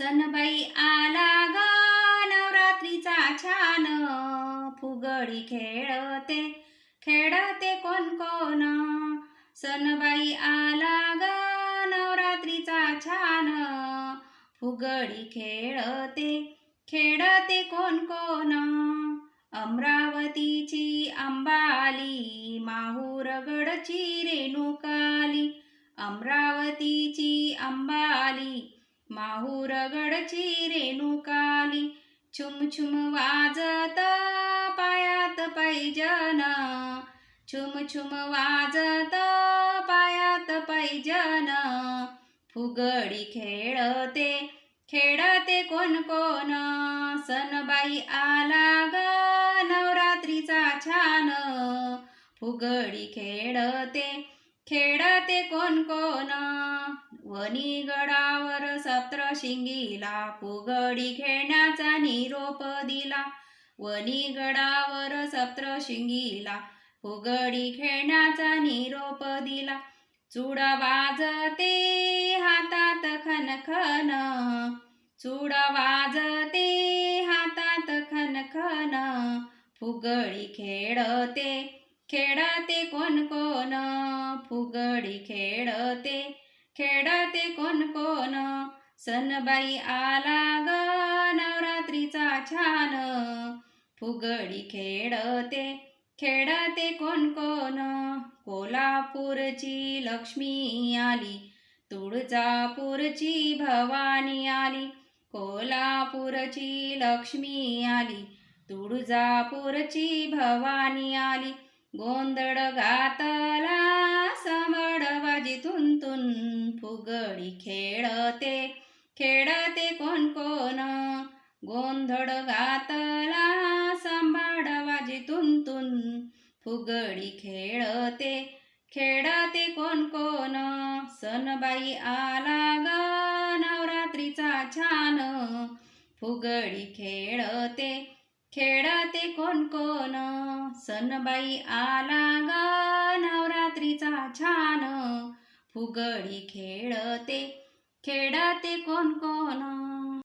सनबाई आला ग नवरात्रीचा छान. फुगडी खेळते खेळते कोण कोण. सनबाई आला ग नवरात्रीचा छान. फुगडी खेळते खेळते कोण कोण. अमरावतीची अंबाली माहूरगडची रेणुकाली. अमरावतीची अंबाली माहूरगडची रेणुकाली छुम छुम वाजत पायात पैजन. छुमछुम छुम वाजत पायात पैजन. फुगडी खेळते खेळते कोण कोण? सनबाई आला ग नवरात्रीचा छान. फुगडी खेळते खेळते कोण कोण? वनी गडावर सप्तशिंगीला फुगडी खेळण्याचा निरोप दिला. वनी गडावर सप्तशिंगीला फुगडी खेळण्याचा निरोप दिला. चुडा वाजते हातात खनखन चुडा वाजते हातात खनखन फुगडी खेळते खेळते कोण कोण फुगडी खेळते. खेळते कोण कोण? सनबाई आला ग नवरात्रीचा छान. फुगडी खेळते खेळते कोण कोण? कोल्हापूरची लक्ष्मी आली तुळजापूरची भवानी आली कोल्हापूरची लक्ष्मी आली तुळजापूरची भवानी आली गोंधळ घातला फुगडी खेळते. खेळते कोण कोण? गोंधळ घातला सांभाळ तुंतुन फुगडी खेळते. खेळते कोण कोण? सनबाई आला ग नवरात्रीचा छान. फुगडी खेळते. खेळते कोण कोण? सनबाई आला ग नवरात्रीचा छान. फुगडी खेळते. खेळाते कोण कोण?